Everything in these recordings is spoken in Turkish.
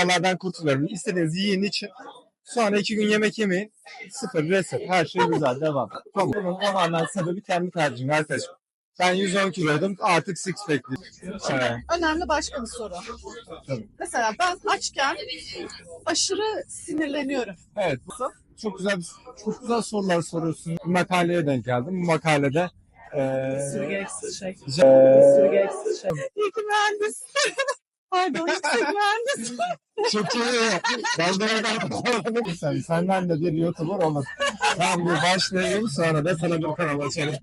yağlardan kurtuluyorum. İstediğiniz yiyin için. Sonra iki gün yemek yemeyin. Sıfır reset. Her şey güzel. Devam. Tamam. Bunun tamamen sebebi kendi tercihim arkadaşım. Ben 110 kiloydum. Artık six pack'liyim. Evet. Önemli başka bir soru. Tabii. Mesela ben açken aşırı sinirleniyorum. Evet. Çok güzel çok güzel sorular soruyorsun. Bir makaleye denk geldim. Bu makalede eee Bir sürü gereksiz şey. eee, Bir sürü gereksiz şey. İyi ki mühendis. Pardon, yüksek mühendis. Çok iyi. Ben de oradan Sen, senden de bir YouTuber olur. Ben bir başlayayım sonra da sana bir kanal açarım.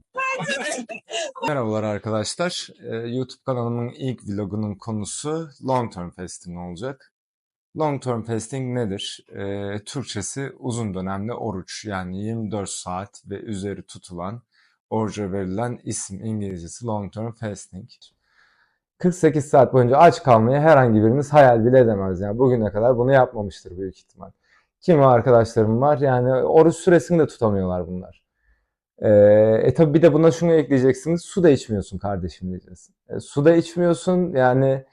Merhabalar arkadaşlar. Ee, YouTube kanalımın ilk vlogunun konusu long term fasting olacak. Long term fasting nedir? Ee, Türkçesi uzun dönemli oruç yani 24 saat ve üzeri tutulan oruca verilen isim İngilizcesi long term fasting. 48 saat boyunca aç kalmayı herhangi biriniz hayal bile edemez. Yani bugüne kadar bunu yapmamıştır büyük ihtimal. Kimi arkadaşlarım var yani oruç süresini de tutamıyorlar bunlar. Ee, e tabi bir de buna şunu ekleyeceksiniz. Su da içmiyorsun kardeşim diyeceğiz. E, su da içmiyorsun yani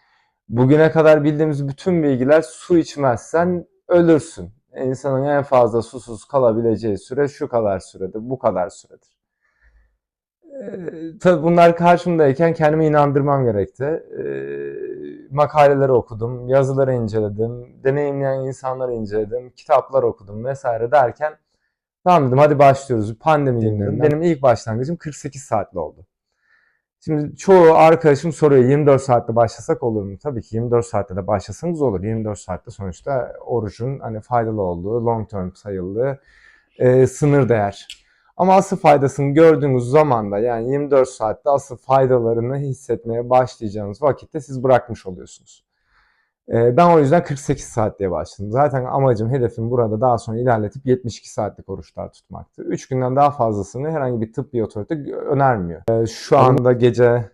bugüne kadar bildiğimiz bütün bilgiler su içmezsen ölürsün. İnsanın en fazla susuz kalabileceği süre şu kadar süredir, bu kadar süredir. Ee, tabii bunlar karşımdayken kendimi inandırmam gerekti. Ee, makaleleri okudum, yazıları inceledim, deneyimleyen insanları inceledim, kitaplar okudum vesaire derken tamam dedim hadi başlıyoruz. Pandemi günlerinde benim ilk başlangıcım 48 saatli oldu. Şimdi çoğu arkadaşım soruyor 24 saatte başlasak olur mu? Tabii ki 24 saatte de başlasanız olur. 24 saatte sonuçta orucun hani faydalı olduğu, long term sayıldığı e, sınır değer. Ama asıl faydasını gördüğünüz zaman da yani 24 saatte asıl faydalarını hissetmeye başlayacağınız vakitte siz bırakmış oluyorsunuz. Ee, Ben o yüzden 48 saat diye başladım. Zaten amacım, hedefim burada daha sonra ilerletip 72 saatlik oruçlar tutmaktı. 3 günden daha fazlasını herhangi bir tıbbi otorite önermiyor. Ee, Şu anda gece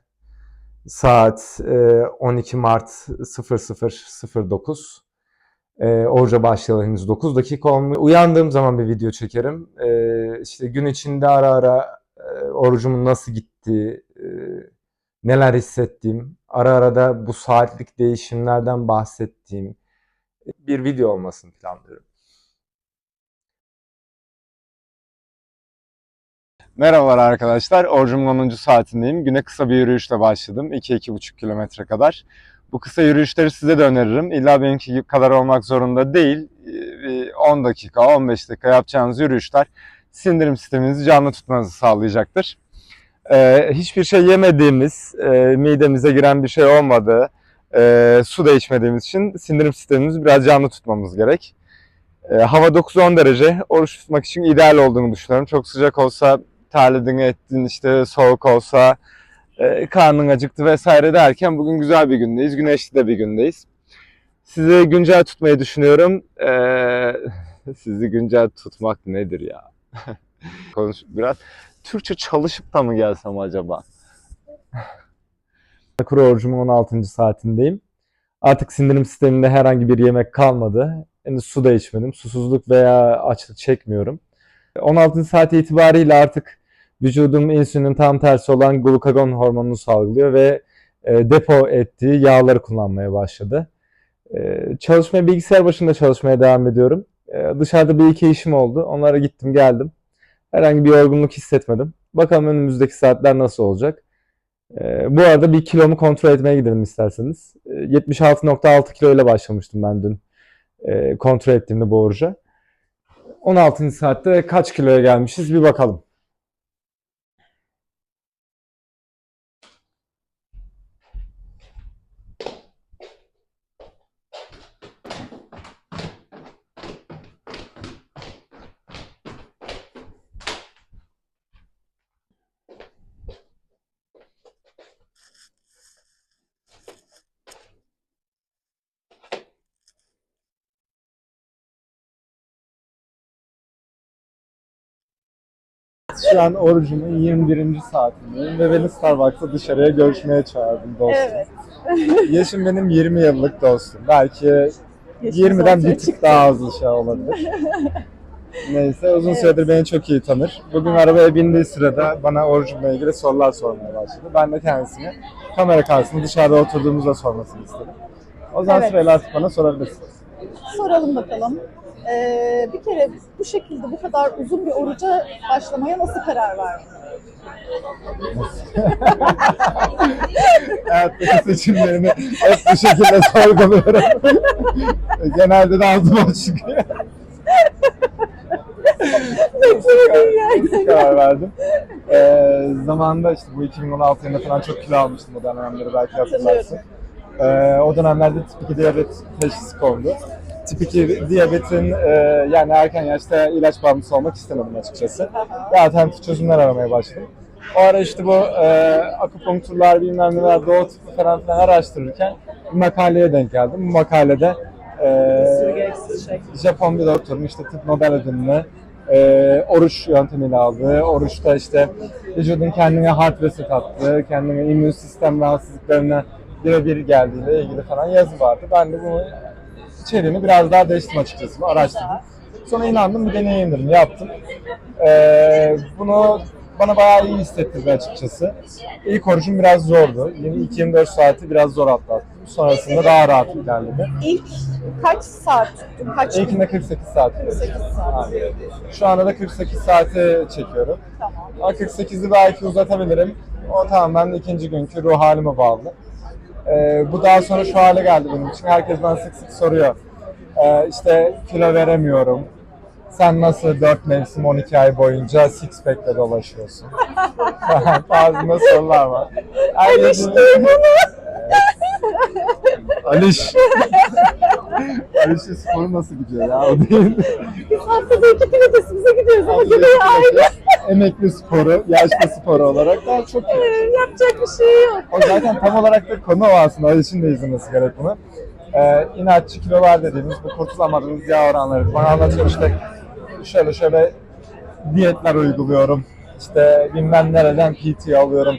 saat e, 12 Mart 00.09. E, oruca başlayalı henüz 9 dakika olmuş. Uyandığım zaman bir video çekerim. E, işte gün içinde ara ara e, orucumun nasıl gittiği, e, neler hissettiğim, ara ara da bu saatlik değişimlerden bahsettiğim bir video olmasını planlıyorum. Merhabalar arkadaşlar. Orucumun 10. saatindeyim. Güne kısa bir yürüyüşle başladım. 2-2,5 kilometre kadar. Bu kısa yürüyüşleri size de öneririm. İlla benimki kadar olmak zorunda değil. Bir 10 dakika, 15 dakika yapacağınız yürüyüşler sindirim sisteminizi canlı tutmanızı sağlayacaktır. Ee, hiçbir şey yemediğimiz, e, midemize giren bir şey olmadığı, e, su da içmediğimiz için sindirim sistemimizi biraz canlı tutmamız gerek. E, hava 9-10 derece oruç tutmak için ideal olduğunu düşünüyorum. Çok sıcak olsa terledin ettin, işte soğuk olsa e, karnın acıktı vesaire derken bugün güzel bir gündeyiz. Güneşli de bir gündeyiz. Sizi güncel tutmayı düşünüyorum. E, sizi güncel tutmak nedir ya? Konuş biraz. Türkçe çalışıp da mı gelsem acaba? Kuru orucumun 16. saatindeyim. Artık sindirim sisteminde herhangi bir yemek kalmadı. Henüz su da içmedim. Susuzluk veya açlık çekmiyorum. 16. saat itibariyle artık vücudum insülinin tam tersi olan glukagon hormonunu salgılıyor ve e, depo ettiği yağları kullanmaya başladı. E, çalışmaya bilgisayar başında çalışmaya devam ediyorum. E, dışarıda bir iki işim oldu. Onlara gittim geldim. Herhangi bir yorgunluk hissetmedim. Bakalım önümüzdeki saatler nasıl olacak. E, bu arada bir kilomu kontrol etmeye gidelim isterseniz. E, 76.6 kilo ile başlamıştım ben dün e, kontrol ettiğimde bu oruca. 16. saatte kaç kiloya gelmişiz bir bakalım. Şu an orucumun 21. saatindeyim ve beni Starbucks'a dışarıya görüşmeye çağırdın dostum. Evet. Yaşım benim 20 yıllık dostum. Belki Yaşım 20'den bir tık çıktı. daha bir şey olabilir. Neyse uzun süredir beni çok iyi tanır. Bugün arabaya bindiği sırada bana orucumla ilgili sorular sormaya başladı. Ben de kendisine kamera karşısında dışarıda oturduğumuzda sormasını istedim. O zaman Evet. sırayla artık bana sorabilirsiniz. Soralım bakalım. Ee, bir kere bu şekilde bu kadar uzun bir oruca başlamaya nasıl karar verdin? Hayattaki seçimlerimi hep bu şekilde sorguluyorum. Genelde de ağzıma çıkıyor. Beklemediğin yerden. karar verdim. Ee, zamanında işte bu 2016 yılında falan çok kilo almıştım o dönemleri belki hatırlarsın. Ee, o dönemlerde tip 2 diyabet teşhisi kondu. Tip 2 diyabetin e, yani erken yaşta ilaç bağımlısı olmak istemedim açıkçası. Ve alternatif çözümler aramaya başladım. O ara işte bu e, akupunkturlar bilmem neler doğu tıbbı falan filan araştırırken bir makaleye denk geldim. Bu makalede e. Japon bir doktorun işte tıp Nobel ödülünü e, oruç yöntemiyle aldığı, oruçta işte vücudun kendine hard reset attığı, kendine immün sistem rahatsızlıklarına birebir geldiğiyle ilgili falan yazı vardı. Ben de bunu içeriğini biraz daha değiştirdim açıkçası, araştırdım. Sonra inandım bir deneye indirdim, yaptım. E, bunu bana bayağı iyi hissettirdi açıkçası. İlk orucum biraz zordu. Yeni 2-24 saati biraz zor atlattım. Sonrasında daha rahat ilerledi. İlk kaç saat tuttun? Kaç? İlkinde 48 saat. 48 saat. Aynen. Şu anda da 48 saate çekiyorum. Tamam. Ama 48'i belki uzatabilirim. O tamamen ikinci günkü ruh halime bağlı. Ee, bu daha sonra şu hale geldi benim için. Herkes bana sık sık soruyor. Ee, işte kilo veremiyorum. Sen nasıl 4 mevsim 12 ay boyunca six pack'le dolaşıyorsun? Tarzında sorular var. Duy bunu. Aliş. Aliş'in sporu nasıl gidiyor ya? O değil. Biz haftada iki pilatesimize gidiyoruz ama gidiyor ayrı. Emekli sporu, yaşlı sporu olarak daha çok iyi. Ee, Yapacak bir şey yok. O zaten tam olarak da konu o aslında. Aliş'in de izlemesi gerek bunu. Ee, inatçı kilolar dediğimiz bu kurtulamadığımız yağ oranları. Bana anlatıyor işte şöyle şöyle diyetler uyguluyorum. İşte bilmem nereden PT alıyorum.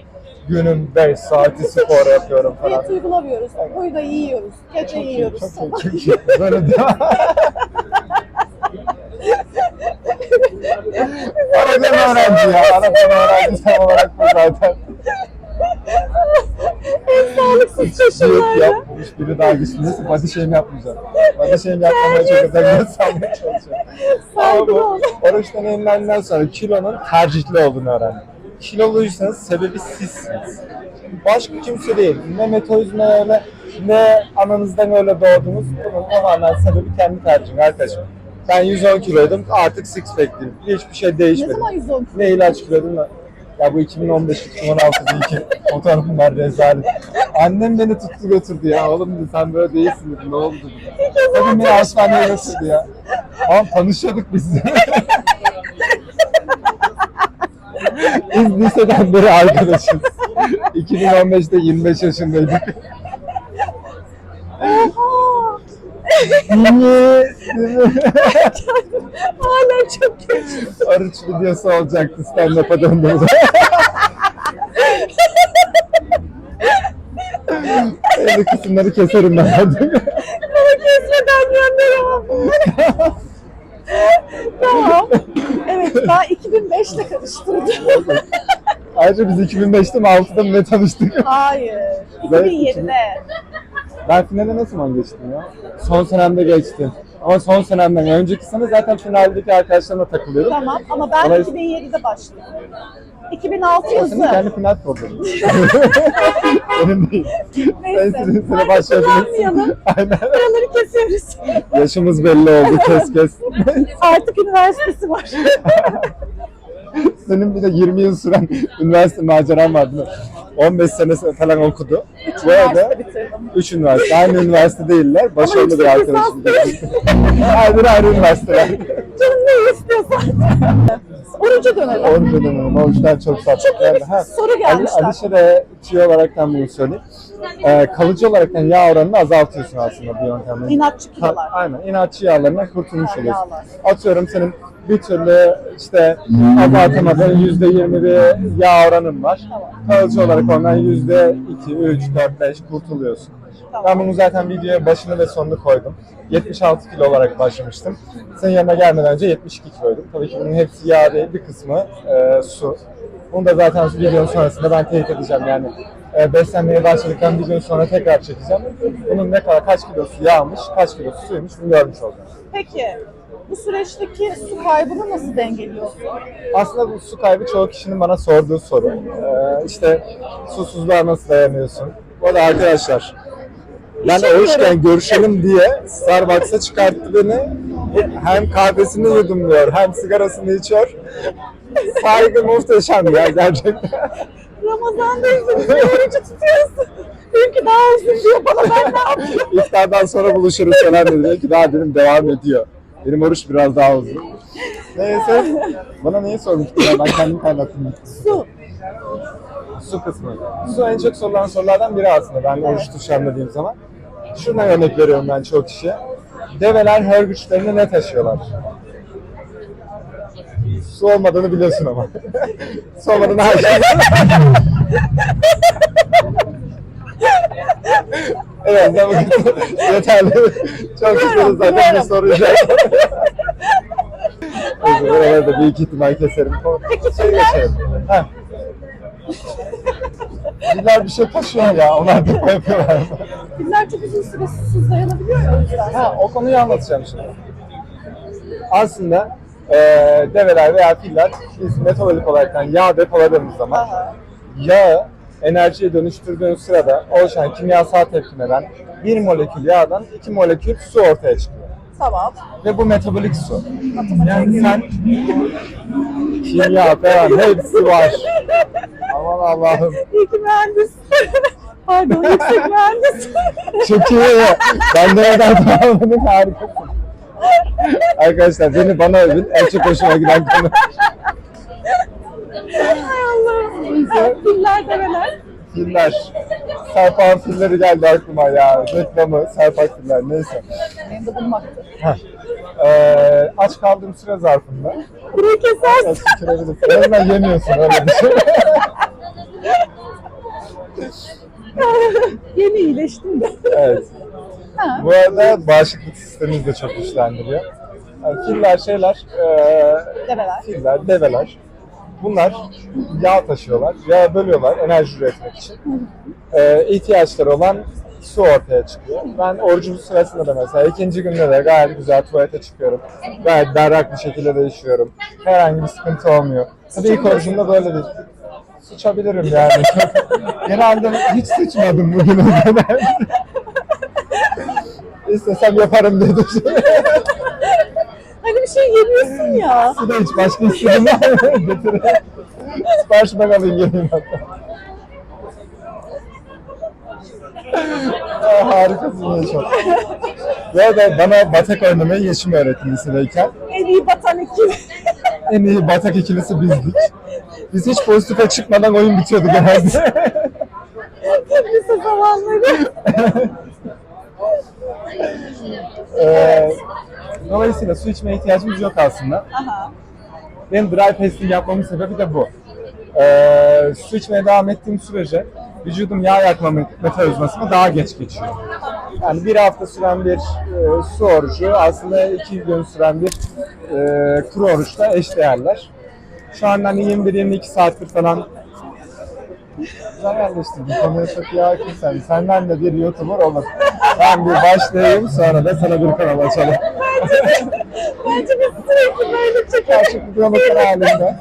Günün 5 saati spor yapıyorum falan. Diyet uygulamıyoruz. Boyu da yiyoruz. Gece Çok iyi, yiyoruz. çok sabah iyi, çok iyi. Böyle devam. Aradan öğrenci ya. Aradan öğrenci tam olarak bu zaten. en sağlıksız Diyet koşullarda. yapmamış biri daha güçlü. Neyse body shame yapmayacağım. Body shame yapmamaya çok özenle salmaya çalışıyorum. Ama Saygılı ol. oruç deneyimlerinden sonra kilonun tercihli olduğunu öğrendim. Kiloluysanız sebebi sizsiniz. Başka kimse değil. Ne metabolizma öyle, ne ananızdan öyle doğdunuz. Bunun tamamen sebebi kendi tercihin arkadaşım. Ben 110 kiloydum, artık six pack'liyim. Hiçbir şey Ne değişmedi. zaman 110 Ne ilaç kiloydum da. Ya bu 2015-2016'da iki fotoğrafım var rezalet. Annem beni tuttu götürdü ya. Oğlum dedi sen böyle değilsin dedi. Ne oldu dedi. Tabii beni hastaneye götürdü ya. Ama tanışıyorduk biz. biz liseden beri arkadaşız. 2015'te 25 yaşındaydık. Niye? Hala çok kötü. Oruç videosu olacaktı stand-up'a döndüğümüzde. Belli kısımları keserim ben hadi. Bana kesmeden gönderemem. tamam. Evet daha 2005'le karıştırdım. Ayrıca biz 2005'te mi 6'da mı ne tanıştık? Hayır. Ben- 2007'de. Ben finale ne zaman geçtim ya? Son senemde geçtim. Ama son senemden önceki sene zaten finaldeki arkadaşlarımla takılıyordum. Tamam ama ben Olay- 2007'de başladım. 2006 O senin kendi yazı. final problemi. Benim değil. Neyse. Sen sizin sene kullanmayalım. Aynen. Buraları kesiyoruz. Yaşımız belli oldu kes kes. Artık üniversitesi var. Senin bir de 20 yıl süren üniversite maceran var değil mi? 15 sene falan okudu. Üç Bu arada. 3 üniversite. Aynı üniversite değiller. Başarılı bir arkadaşım. Ayrı ayrı üniversiteler. Canım ne istiyorsan. Oruca dönelim. Oruç döneminin oruçlar çok tatlı. Çok iyi bir Ha, soru Ali, gelmişler. Alişe de tüy olaraktan bunu söyleyeyim. Ee, kalıcı olaraktan yağ oranını azaltıyorsun aslında bu yöntemle. İnatçı kilolar. Aynen. inatçı yağlarından kurtulmuş oluyorsun. Atıyorum senin bir türlü işte azaltamadığın yüzde yirmi bir yağ oranın var. Kalıcı olarak ondan yüzde iki, üç, dört, beş kurtuluyorsun. Ben bunu zaten videoya başını ve sonunu koydum. 76 kilo olarak başlamıştım. Senin yanına gelmeden önce 72 kiloydum. Tabii ki bunun hepsi yağ değil, bir kısmı e, su. Bunu da zaten videonun sonrasında ben teyit edeceğim yani. e, beslenmeye başladıktan bir gün sonra tekrar çekeceğim. Bunun ne kadar kaç kilosu yağmış, kaç kilosu suymuş bunu görmüş olacağım. Peki bu süreçteki su kaybını nasıl dengeliyorsun? Aslında bu su kaybı çoğu kişinin bana sorduğu soru. Ee, işte susuzluğa nasıl dayanıyorsun? Bu arada arkadaşlar ben oruçken göre. görüşelim diye Starbucks'a çıkarttı beni. Hem kahvesini yudumluyor hem sigarasını içiyor. Saygı muhteşem ya gerçekten. Ramazan'dayız orucu tutuyorsun. Benimki daha uzun diyor bana ben ne yapayım? İftardan sonra buluşuruz falan dedi. Dedi ki daha dedim devam ediyor. Benim oruç biraz daha uzun. Neyse. Bana neyi sormuştun ya ben kendim kaynattım. Su. Su kısmı. Su en çok sorulan sorulardan biri aslında ben oruç tutacağım dediğim zaman. Şuradan örnek veriyorum ben çoğu kişiye. Develer her güçlerini ne taşıyorlar? Su olmadığını biliyorsun ama. Su olmadığını her şey. evet, yeterli. Çok güzel zaten işareti. Buralarda da büyük ihtimal keserim. Peki Şey geçelim. Filler bir şey taşıyor ya. Onlar da yapıyorlar. Filler çok uzun süre susuz dayanabiliyor ya. Ha, o konuyu anlatacağım şimdi. Aslında eee develer veya filler biz metabolik olarak yağ depoladığımız zaman Aha. yağı enerjiye dönüştürdüğün sırada oluşan kimyasal tepkimeden bir molekül yağdan iki molekül su ortaya çıkıyor. Tamam. Ve bu metabolik su. Yani sen kimya falan hepsi var. Aman Allah'ım. İyi ki mühendis. Pardon yüksek mühendis. Çok iyi. Ben de neden tamamladım harikasın. Arkadaşlar beni bana övün. En çok hoşuma giden konu. Hay. Evet, Filler develer. Filler. Serpan filleri geldi aklıma ya. Reklamı, serpak filler neyse. Benim de bulmaktı. Ee, aç kaldığım süre zarfında. Burayı kesersin. En azından yemiyorsun öyle düşün. Yeni iyileştim de. evet. Ha. Bu arada bağışıklık sistemimizi de çok güçlendiriyor. Yani filler şeyler, ee, Develer. filler, develer. Bunlar yağ taşıyorlar, yağ bölüyorlar enerji üretmek için. Ee, ihtiyaçları olan su ortaya çıkıyor. Ben orucum sırasında da mesela ikinci günde de gayet güzel tuvalete çıkıyorum. Gayet berrak bir şekilde değişiyorum. Herhangi bir sıkıntı olmuyor. Tabii ilk orucumda böyle değil. Sıçabilirim yani. Genelde hiç sıçmadım bugüne kadar. İstesem yaparım dedim. Hani bir şey yemiyorsun ya. Su da hiç başka istedim? Getireyim. Sipariş ben alayım geleyim hatta. Aa, harikasın ya çok. Bu arada bana batak oynamayı Yeşim öğretti lisedeyken. En iyi botanik. En iyi batak ikilisi bizdik. Biz hiç pozitife çıkmadan oyun bitiyordu genelde. Lise zamanları. Ee, dolayısıyla su içmeye ihtiyacımız yok aslında. Aha. Benim dry fasting yapmamın sebebi de bu. Ee, su içmeye devam ettiğim sürece vücudum yağ yakma metabolizmasına daha geç geçiyor. Yani bir hafta süren bir e, su orucu aslında iki gün süren bir e, kuru oruçla eşdeğerler. Şu an hani 21-22 saattir falan Güzel yerleştin. Bu konuya çok iyi hakim sen. Senden de bir YouTuber olur. Ben bir başlayayım sonra da sana bir kanal açalım. Bence biz sürekli böyle çekelim. Karşılıklı diyaloglar halinde.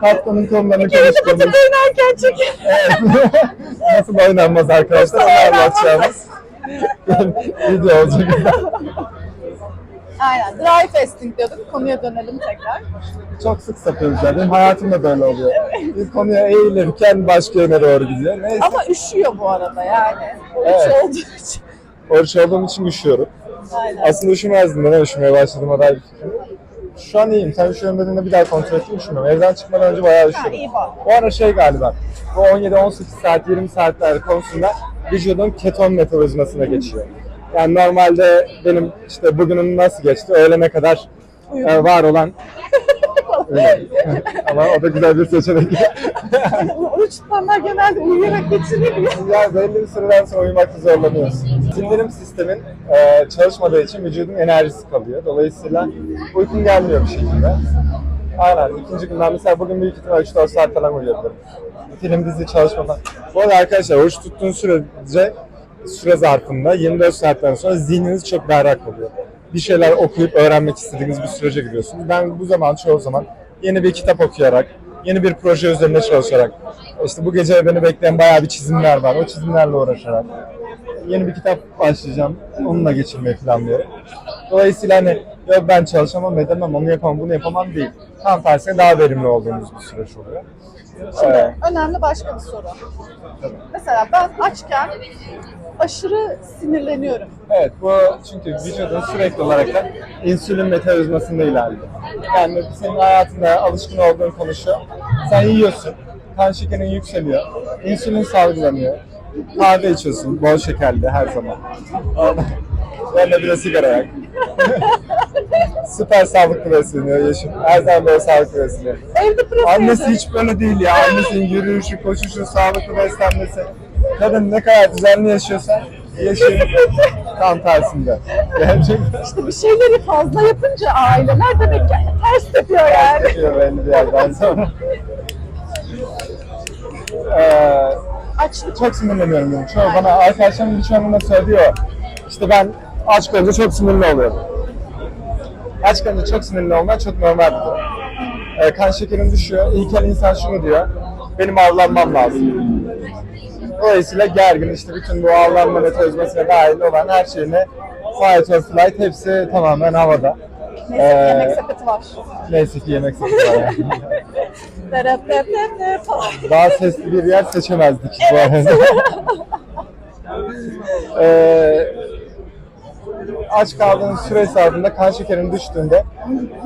Haftanın konularını konuştuğumuz. patak oynarken çekelim. Evet. Nasıl oynanmaz arkadaşlar onu anlatacağımız video olacak. Aynen. Dry fasting diyorduk. Konuya dönelim tekrar. Çok sık sapıyoruz ya. Benim hayatımda böyle oluyor. Bir konuya eğilirken başka yöne doğru gidiyor. Neyse. Ama üşüyor bu arada yani. O Evet. olduğu için. Oruç olduğum için üşüyorum. Aynen. Aslında üşümezdim. Neden üşümeye başladığıma dair bir fikrim yok. Şu an iyiyim. Sen üşüyorum dediğinde bir daha kontrol ettim üşümüyorum. Evden çıkmadan önce bayağı bak. Bu ara şey galiba, bu 17-18 saat, 20 saatler konusunda vücudun keton metabolizmasına geçiyor. Yani normalde benim işte bugünüm nasıl geçti, öğlene kadar e, var olan. Ama o da güzel bir seçenek. Oruç tutanlar genelde uyuyarak geçiriyor. ya belli bir süreden sonra uyumakta zorlanıyorsun. Sindirim sistemin e, çalışmadığı için vücudun enerjisi kalıyor. Dolayısıyla uykun gelmiyor bir şekilde. Aynen. ikinci günden mesela bugün büyük ihtimalle 3-4 saat falan uyuyabilirim. film dizi çalışma. Bu arada arkadaşlar oruç tuttuğun sürece süre zarfında 24 saatten sonra zihniniz çok berrak oluyor. Bir şeyler okuyup öğrenmek istediğiniz bir sürece giriyorsunuz. Ben bu zaman çoğu zaman yeni bir kitap okuyarak, yeni bir proje üzerinde çalışarak, işte bu gece beni bekleyen bayağı bir çizimler var. O çizimlerle uğraşarak yeni bir kitap başlayacağım. Onunla geçirmeyi planlıyorum. Dolayısıyla hani yok ben çalışamam, edemem, onu yapamam, bunu yapamam değil. Tam tersine daha verimli olduğumuz bir süreç oluyor. Şimdi Ee, önemli başka bir soru. Mesela ben açken aşırı sinirleniyorum. Evet bu çünkü vücudun sürekli olarak da insülin metabolizmasında ilerliyor. Yani senin hayatında alışkın olduğun konuşuyor. Sen yiyorsun, kan şekerin yükseliyor, insülin salgılanıyor. Kahve içiyorsun, bol şekerli her zaman. Yanına bir de sigara yak. Süper sağlıklı besleniyor Yeşim. Her zaman böyle sağlıklı besleniyor. Evde Annesi hiç böyle değil ya. Annesinin yürüyüşü, koşuşu, sağlıklı beslenmesi. Kadın ne kadar düzenli yaşıyorsa Yeşim tam tersinde. Gerçekten İşte bir şeyleri fazla yapınca aileler demek ki ters tepiyor yani. yapıyor belli bir yerden sonra. Ee, Açlık çok sinirleniyorum benim. Çoğu bana arkadaşlarım birçoğunun da söylüyor. İşte ben aç kalınca çok sinirli oluyorum. Aç kalınca çok sinirli olmak çok normal bir durum. Ee, kan şekerim düşüyor. İlkel insan şunu diyor. Benim avlanmam lazım. Dolayısıyla gergin işte bütün bu avlanma metabolizmasına dahil olan her şeyini fight or flight hepsi tamamen havada. neyse Ee, yemek sepeti var. Neyse ki yemek var yani. Dep dep dep falan. Daha sesli bir yer seçemezdik bu arada. Ee, aç kaldığın süre zarfında kan şekerin düştüğünde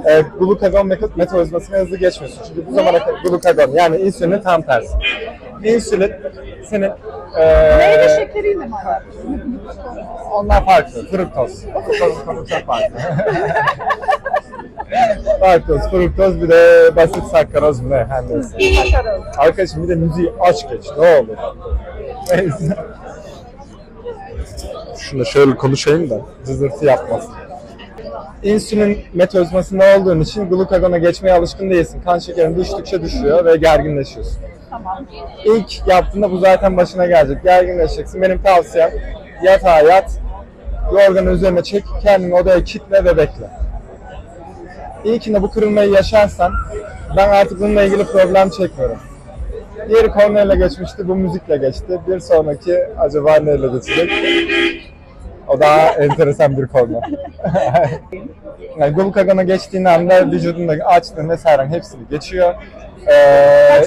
e, glukagon met- metabolizmasına hızlı geçmiyorsun. Çünkü bu zamana kadar glukagon yani insülinin tam tersi. İnsülin senin e, Meyve şekeriyle mi alakalı? onlar farklı. Fruktoz. Fruktoz konu çok farklı. Fruktoz, fruktoz bir de basit sakkaroz mu ne? Her neyse. Arkadaşım bir de müziği aç geç. Ne olur. Neyse. Şunu şöyle konuşayım da cızırtı yapmasın. İnsülin metabolizmasında olduğun için glukagona geçmeye alışkın değilsin. Kan şekerin düştükçe düşüyor ve gerginleşiyorsun. Tamam. İlk yaptığında bu zaten başına gelecek. Gerginleşeceksin. Benim tavsiyem yatağa yat, yorganı üzerine çek, kendini odaya kitle ve bekle. İlkinde bu kırılmayı yaşarsan ben artık bununla ilgili problem çekmiyorum. Diğeri kornayla geçmişti, bu müzikle geçti. Bir sonraki acaba neyle geçecek? O daha enteresan bir konu. yani glukagona geçtiğin anda vücudundaki açlığın vesairen hepsini geçiyor. Ee,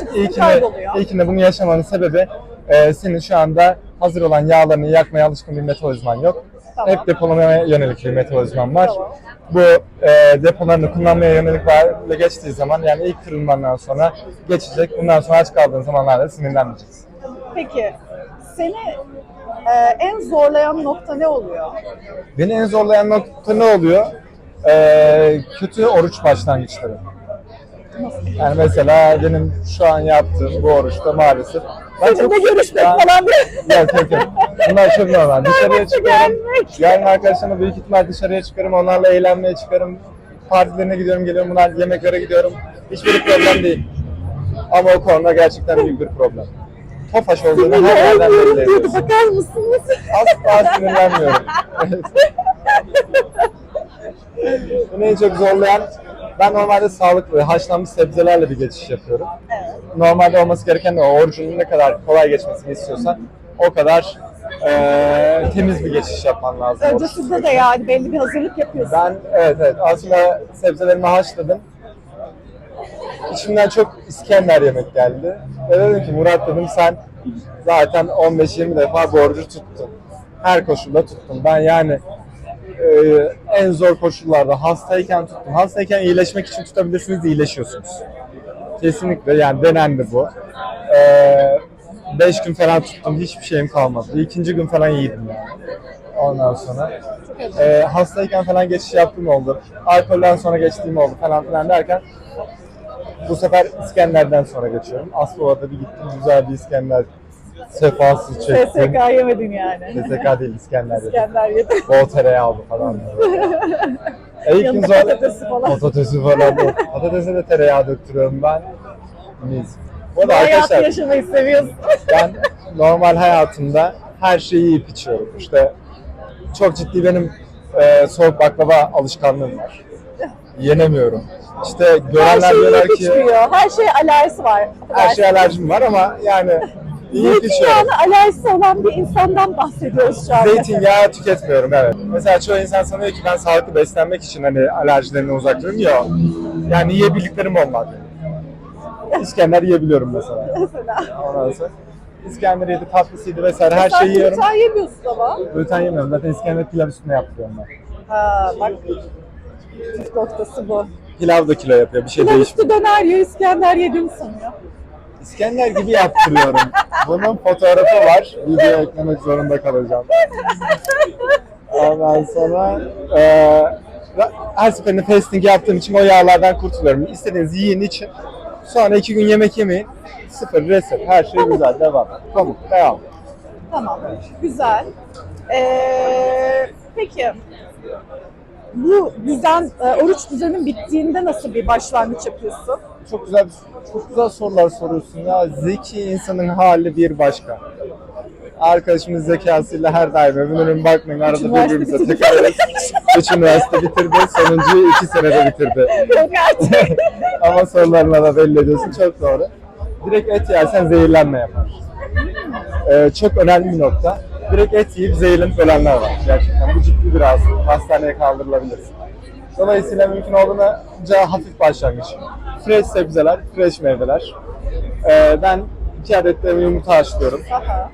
ilkinde bunu yaşamanın sebebi e, senin şu anda hazır olan yağlarını yakmaya alışkın bir metabolizman yok. Tamam. Hep depolamaya yönelik bir metabolizman var. Tamam. Bu e, depolarını kullanmaya yönelik hale geçtiği zaman yani ilk kırılmandan sonra geçecek. Bundan sonra aç kaldığın zamanlarda sinirlenmeyeceksin. Peki seni e, en zorlayan nokta ne oluyor? Beni en zorlayan nokta ne oluyor? Ee, kötü oruç başlangıçları. Yani mesela benim şu an yaptığım bu oruçta maalesef. Ben Seninle görüşmek Ben- falan diye. Yok yok yok. Bunlar çok normal. Dışarıya gelmek. Yarın arkadaşlarımla büyük ihtimal dışarıya çıkarım. Onlarla eğlenmeye çıkarım. Partilerine gidiyorum, geliyorum. Bunlar yemeklere gidiyorum. Hiçbir problem değil. Ama o konuda gerçekten büyük bir problem. Tofaş olduğunu her yerden belli ediyorsun. bakar mısınız? Asla sinirlenmiyorum. Beni en çok zorlayan, ben normalde sağlıklı, haşlanmış sebzelerle bir geçiş yapıyorum. Evet. Normalde olması gereken de o orucunun ne kadar kolay geçmesini istiyorsan o kadar eee, temiz bir geçiş yapman lazım. Öncesinde de yani belli bir hazırlık yapıyorsun. Ben evet evet aslında sebzelerimi haşladım. İçimden çok İskender yemek geldi. Ve dedim ki Murat dedim sen zaten 15-20 defa bu orucu tuttun. Her koşulda tuttun. Ben yani e, en zor koşullarda hastayken tuttum. Hastayken iyileşmek için tutabilirsiniz iyileşiyorsunuz. Kesinlikle yani denendi bu. 5 gün falan tuttum hiçbir şeyim kalmadı. İkinci gün falan iyiydim yani. Ondan sonra e, hastayken falan geçiş yaptığım oldu. Alkolden sonra geçtiğim oldu falan filan derken bu sefer İskender'den sonra geçiyorum. Aspava'da bir gittim güzel bir İskender sefası çektim. SSK yemedin yani. SSK değil İskender yedim. İskender yedin. Bol tereyağı aldı falan. e ilk gün zor... patatesi falan. Patatesi falan. Patatese de tereyağı döktürüyorum ben. Mis. Bu arada Hayatı arkadaşlar yaşamayı seviyorsun. ben normal hayatımda her şeyi yiyip içiyorum. İşte çok ciddi benim e, soğuk baklava alışkanlığım var. Yenemiyorum. İşte Her görenler şey diyorlar yiyip ki içmiyor. Her şey alerjisi var. her şeye alerjim var ama yani yiyip içiyorum. Zeytinyağına alerjisi olan bir insandan bahsediyoruz şu anda. Zeytinyağı tüketmiyorum evet. Mesela çoğu insan sanıyor ki ben sağlıklı beslenmek için hani alerjilerimden uzak duruyorum. Yok. Yani yiyebildiklerim olmadı. İskender yiyebiliyorum mesela. Mesela. Ondan sonra İskender yedi, tatlısıydı vesaire her Sen şeyi yiyorum. gluten yemiyorsun ama. Gluten yemiyorum. Zaten İskender pilav üstüne yaptırıyorum ben. Ha, bak. Püf noktası bu. Pilav da kilo yapıyor. Bir şey Pilav değişmiyor. üstü döner yiyor, İskender yediğini sanıyor. İskender gibi yaptırıyorum. Bunun fotoğrafı var. Video eklemek zorunda kalacağım. Ondan sonra eee her seferinde fasting yaptığım için o yağlardan kurtuluyorum. İstediğiniz yiyin için. Sonra iki gün yemek yemeyin. Sıfır reset. Her şey güzel. Devam. Pamuk. Devam. Tamam, güzel. Ee, peki, bu düzen, e, oruç düzenin bittiğinde nasıl bir başlangıç yapıyorsun? Çok güzel çok güzel sorular soruyorsun ya. Zeki insanın hali bir başka. Arkadaşımız zekasıyla her daim övünürüm. Bakmayın arada birbirimize tekrarlarız. Üç üniversite bitirdi. Sonuncuyu iki senede bitirdi. Ama sorularına da belli ediyorsun. Çok doğru. Direkt et yersen zehirlenme yapar. Ee, çok önemli bir nokta. Direkt et yiyip zehirlenip ölenler var. Gerçekten bu ciddi bir hastalık. Hastaneye kaldırılabilirsin. Dolayısıyla mümkün olduğunca hafif başlangıç. Fresh sebzeler, fresh meyveler. Ee, ben iki adet de yumurta haşlıyorum. Aha,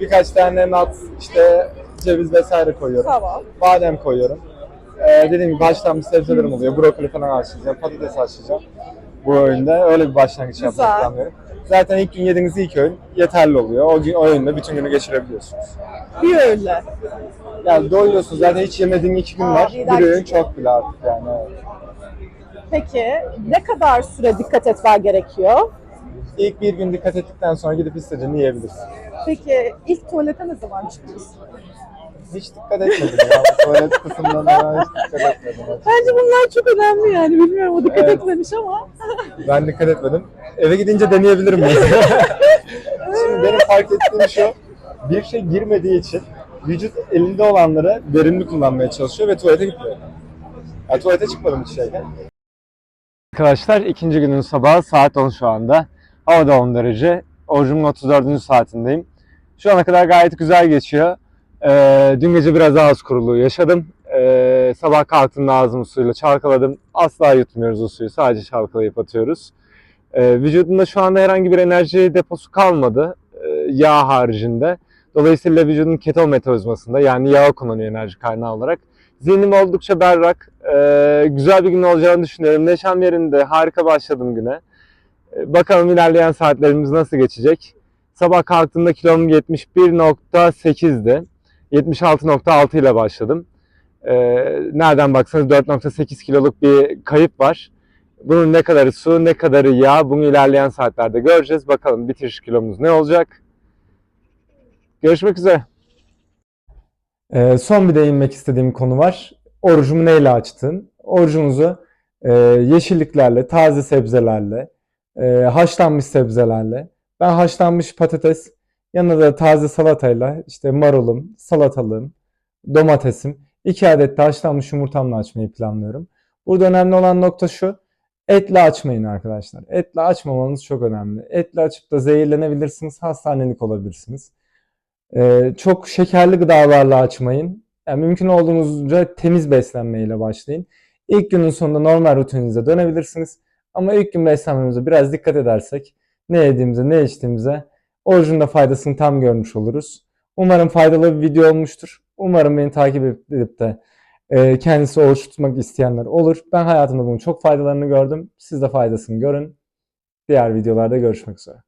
Birkaç tane nut, işte ceviz vesaire koyuyorum. tamam. Badem koyuyorum. Ee, dediğim gibi haşlanmış sebzelerim oluyor. Brokoli falan haşlayacağım, patates haşlayacağım. Bu öğünde öyle bir başlangıç Güzel. planlıyorum. Zaten ilk gün yediğiniz ilk öğün yeterli oluyor. O gün o öğünde bütün günü geçirebiliyorsunuz. Bir öyle. Yani doyuyorsunuz. Zaten hiç yemediğin iki gün Aa, var. Bir öğün çok bile artık yani. Peki, ne kadar süre dikkat etmen gerekiyor? İlk bir gün dikkat ettikten sonra gidip istediğini yiyebilirsin. Peki, ilk tuvalete ne zaman çıkıyorsun? Hiç dikkat etmedim ya. Tuvalet kısımlarına hiç dikkat etmedim. Bence bunlar çok önemli yani. Bilmiyorum o dikkat Evet. etmemiş ama. Ben dikkat etmedim. Eve gidince deneyebilirim mesela. Şimdi benim fark ettiğim şu. Bir şey girmediği için vücut elinde olanları verimli kullanmaya çalışıyor ve tuvalete gitmiyor. Ya tuvalete çıkmadım hiç şeyken. Arkadaşlar ikinci günün sabahı saat 10 şu anda. Hava da 10 derece. Orucumun 34. saatindeyim. Şu ana kadar gayet güzel geçiyor. Ee, dün gece biraz ağız kuruluğu yaşadım. Ee, sabah kalktığımda ağzımı suyla çalkaladım. Asla yutmuyoruz o suyu. Sadece çalkalayıp atıyoruz. Ee, vücudumda şu anda herhangi bir enerji deposu kalmadı. ee, yağ haricinde. Dolayısıyla vücudun keton metabolizmasında yani yağa kullanıyor enerji kaynağı olarak. Zihnim oldukça berrak. Ee, güzel bir gün olacağını düşünüyorum. Neşem yerinde. Harika başladım güne. Ee, bakalım ilerleyen saatlerimiz nasıl geçecek. Sabah kalktığımda kilom 71.8'di. 76.6 ile başladım. Ee, nereden baksanız 4.8 kiloluk bir kayıp var. Bunun ne kadarı su, ne kadarı yağ bunu ilerleyen saatlerde göreceğiz. Bakalım bitiriş kilomuz ne olacak? Görüşmek üzere. Ee, son bir değinmek istediğim konu var. Orucumu neyle açtın? Orucumuzu e, yeşilliklerle, taze sebzelerle, e, haşlanmış sebzelerle. Ben haşlanmış patates, yanına da taze salatayla, işte marulum, salatalığım, domatesim, iki adet de haşlanmış yumurtamla açmayı planlıyorum. Burada önemli olan nokta şu. Etle açmayın arkadaşlar. Etle açmamanız çok önemli. Etle açıp da zehirlenebilirsiniz, hastanelik olabilirsiniz. Ee, çok şekerli gıdalarla açmayın. Yani mümkün olduğunuzca temiz beslenmeyle başlayın. İlk günün sonunda normal rutininize dönebilirsiniz. Ama ilk gün beslenmemize biraz dikkat edersek ne yediğimize ne içtiğimize orucun da faydasını tam görmüş oluruz. Umarım faydalı bir video olmuştur. Umarım beni takip edip de e, kendisi oruç tutmak isteyenler olur. Ben hayatımda bunun çok faydalarını gördüm. Siz de faydasını görün. Diğer videolarda görüşmek üzere.